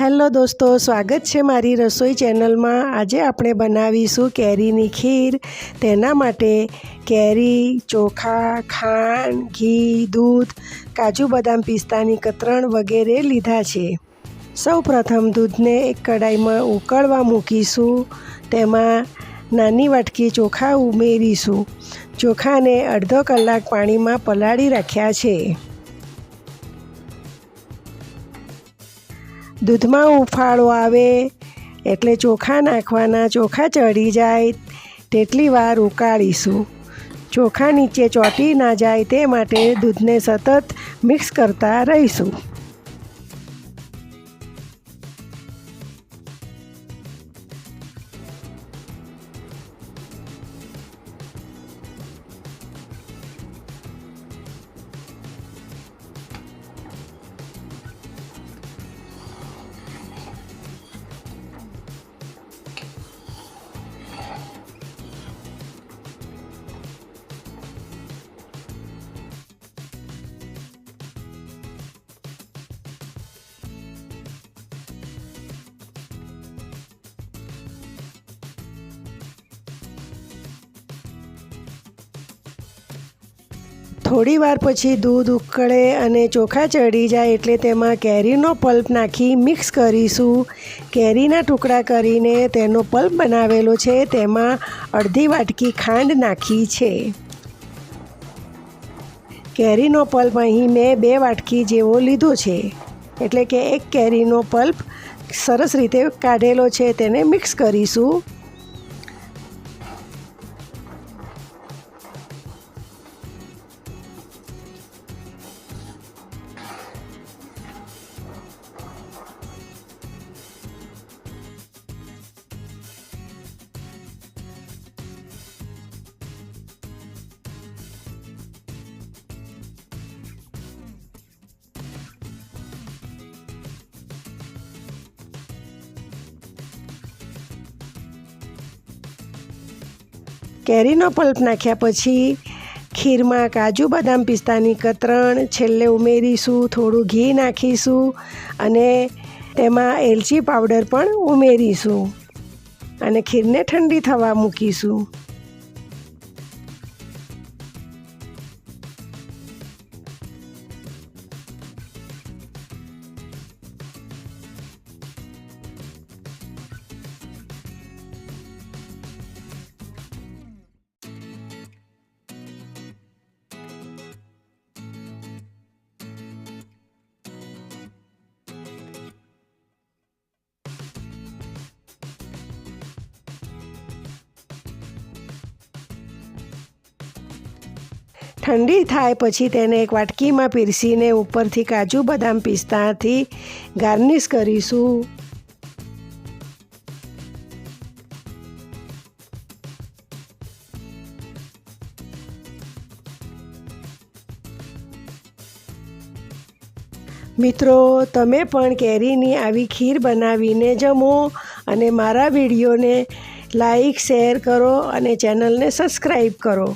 Hello દોસ્તો, સ્વાગત છે મારી રસોઈ ચેનલમાં. આજે આપણે બનાવીશું કેરીની ખીર. તેના માટે કેરી, ચોખા, ખાંડ, ઘી, દૂધ, કાજુ બદામ પિસ્તાની કતરણ વગેરે લીધા છે. સૌ પ્રથમ દૂધને એક કડાઈમાં ઉકળવા મૂકીશું. તેમાં નાની વાટકી ચોખા ઉમેરીશું. ચોખાને અડધો કલાક પાણીમાં પલાળી રાખ્યા છે. દૂધમાં ઉફાળો આવે, એટલે ચોખા નાખવાના, ચોખા ચડી જાય, તેટલી વાર ઉકાળીશું. ચોખા નીચે ચોંટી ના જાય, તે માટે દૂધને સતત મિક્સ કરતા રહીશું. થોડી વાર પછી દૂધ ઉકળે અને ચોખા ચડી જાય એટલે તેમાં કેરીનો પલ્પ નાખી મિક્સ કરીશું. કેરીના ટુકડા કરીને તેનો પલ્પ બનાવેલો છે, તેમાં અડધી વાટકી ખાંડ નાખી છે. કેરીનો પલ્પ અહીં મેં બે વાટકી જેવો લીધો છે, એટલે કે એક કેરીનો પલ્પ સરસ રીતે કાઢેલો છે, તેને મિક્સ કરીશું. કેરીનો પલ્પ નાખ્યા પછી ખીરમાં કાજુ, બદામ પિસ્તાની કતરણ, છેલ્લે ઉમેરીશું, થોડું ઘી નાખીશું અને તેમાં એલચી પાવડર પણ ઉમેરીશું અને ખીરને ઠંડી થવા મૂકીશું. ઠંડી થાય પછી તેને એક વાટકીમાં પીરસીને ઉપરથી કાજુ બદામ પિસ્તાથી ગાર્નિશ કરીશું. મિત્રો, તમે પણ કેરીની આવી ખીર બનાવીને જમો અને મારા વિડીયોને લાઈક, શેર કરો અને ચેનલને સબસ્ક્રાઈબ કરો.